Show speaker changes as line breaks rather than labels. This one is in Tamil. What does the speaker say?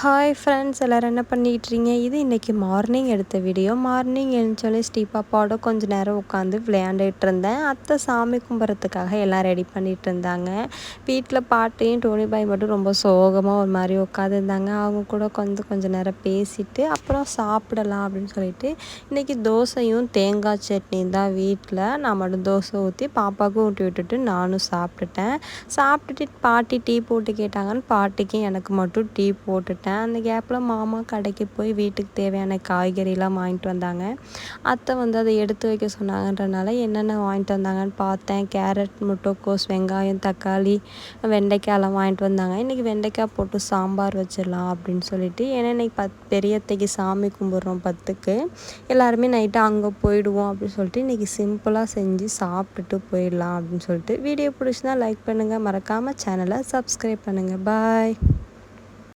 ஹாய் ஃப்ரெண்ட்ஸ் எல்லோரும் என்ன பண்ணிகிட்றீங்க இது இன்றைக்கி மார்னிங் எடுத்த வீடியோ மார்னிங் எழுந்தோடனே ஸ்டீபாப்பாவோட கொஞ்சம் நேரம் உட்காந்து விளையாண்டுட்டு இருந்தேன். அத்தை சாமி கும்பிட்றதுக்காக எல்லாம் ரெடி பண்ணிகிட்டு இருந்தாங்க. வீட்டில் பாட்டையும் டோனி பாய் மட்டும் ரொம்ப சோகமாக ஒரு மாதிரி உட்காந்துருந்தாங்க அவங்க கூட கொஞ்சம் கொஞ்ச நேரம் பேசிட்டு அப்புறம் சாப்பிடலாம் அப்படின்னு சொல்லிட்டு இன்றைக்கி தோசையும் தேங்காய் சட்னியும் தான் வீட்டில் நான் மட்டும் தோசை ஊற்றி பாப்பாவுக்கும் ஊட்டி விட்டுட்டு நானும் சாப்பிட்டுட்டேன். சாப்பிட்டுட்டு பாட்டி டீ போட்டு கேட்டாங்கன்னு பாட்டிக்கும் எனக்கு மட்டும் டீ போட்டுட்டேன் விட்டேன் அந்த கேப்பில் மாமா கடைக்கு போய் வீட்டுக்கு தேவையான காய்கறிலாம் வாங்கிட்டு வந்தாங்க. அத்தை வந்து அதை எடுத்து வைக்க சொன்னாங்கன்றனால என்னென்ன வாங்கிட்டு வந்தாங்கன்னு பார்த்தேன். கேரட் முட்டைக்கோஸ் வெங்காயம் தக்காளி வெண்டைக்காயெல்லாம் வாங்கிட்டு வந்தாங்க. இன்றைக்கி வெண்டைக்காய் போட்டு சாம்பார் வச்சிடலாம் அப்படின்னு சொல்லிட்டு. ஏன்னா இன்றைக்கி பத் பெரியத்தைக்கு சாமி கும்பிட்றோம் பத்துக்கு. எல்லாருமே நைட்டு அங்கே போயிடுவோம் அப்படின்னு சொல்லிட்டு இன்றைக்கி சிம்பிளாக செஞ்சு சாப்பிட்டுட்டு போயிடலாம் அப்படின்னு சொல்லிட்டு. வீடியோ பிடிச்சினா லைக் பண்ணுங்கள் மறக்காமல் சேனலை சப்ஸ்கிரைப் பண்ணுங்கள் பாய்